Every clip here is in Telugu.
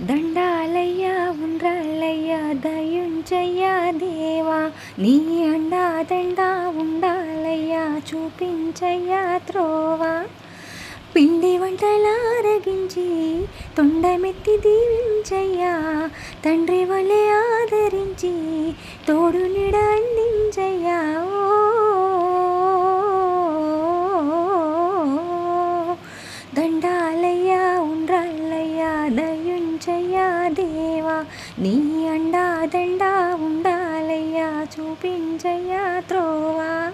దండాలయ్యా ఉండ్రాలయ్యా దయుంచయ్యా దేవా. నీ అండా దండా ఉండాలయ్యా చూపించయ్యా త్రోవా. పిండి వంటలారగించి తొండమెత్తి దీవించయ్యా. తండ్రి వలె ఆదరించి నీ అండా దండా ఉండాలయ్యా చూపించయ్యా త్రోవా.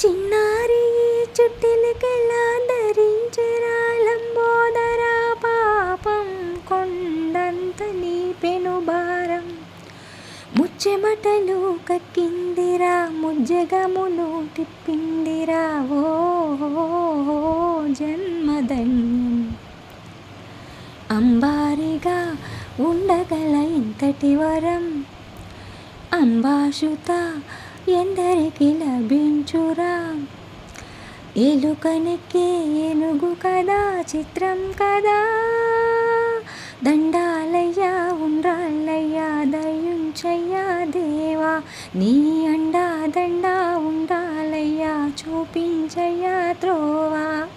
చిన్నారి చుట్టిలకెలా ధరించరా లంబోదరా పాపం కొండంత నీ పెను భారం. ముచ్చెమటలు కక్కిందిరా ముజ్జగములు తిప్పిందిరా ఓ జన్మధన్యం. అంబారిగా ఉండగల ఇంతటి వరం అంబాషుత ఎందరికి లభించురా? ఎలుకనెక్కే ఏనుగు కదా చిత్రం కదా? దండాలయ్యా ఉండ్రాళ్ళయ్యా దయుంచయ్యా దేవా నీ అండా దండా ఉండాలయ్యా చూపించయ్యా త్రోవా.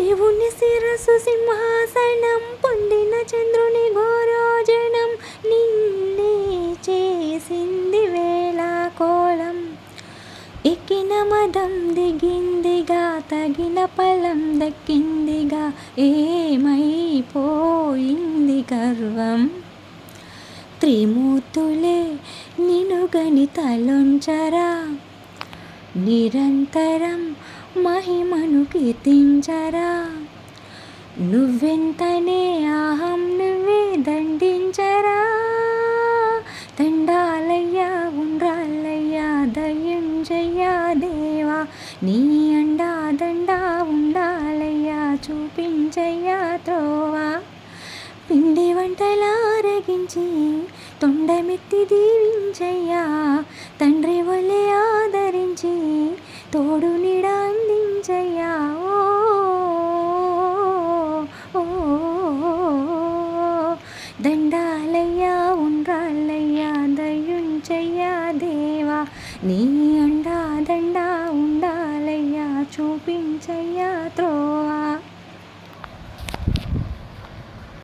శివుని శిరసు సింహాసనం పొందిన చంద్రుని ఘోరోజనం నిన్నే చేసింది వేళ కోళం ఎక్కిన మదం దిగిందిగా తగిన పలం దక్కిందిగా ఏమైపోయింది గర్వం? త్రిమూర్తులే నిను గణితలుంచరా? నిరంతరం మహిమను కీర్తించరా? నువ్వెంతనే ఆహం నువ్వే దండించరా? దండాలయ్యా ఉండ్రాలయ్యా దయ్యంజయ్యా దేవా నీ అండా దండా ఉండాలయ్యా చూపించయ్యా త్రోవా. పిండి వంటలారగించి తొండమెత్తి దీవించయ్యా తండ్రి వలె ఆదరించి తోడు నీడా అందించయ్యా ఓ దండాలయ్యా ఉండ్రాళ్ళయ్యా దయ్యుంచయ్యా దేవా. నీ అండా దండా ఉండాలయ్యా చూపించయ్యా త్రోవా.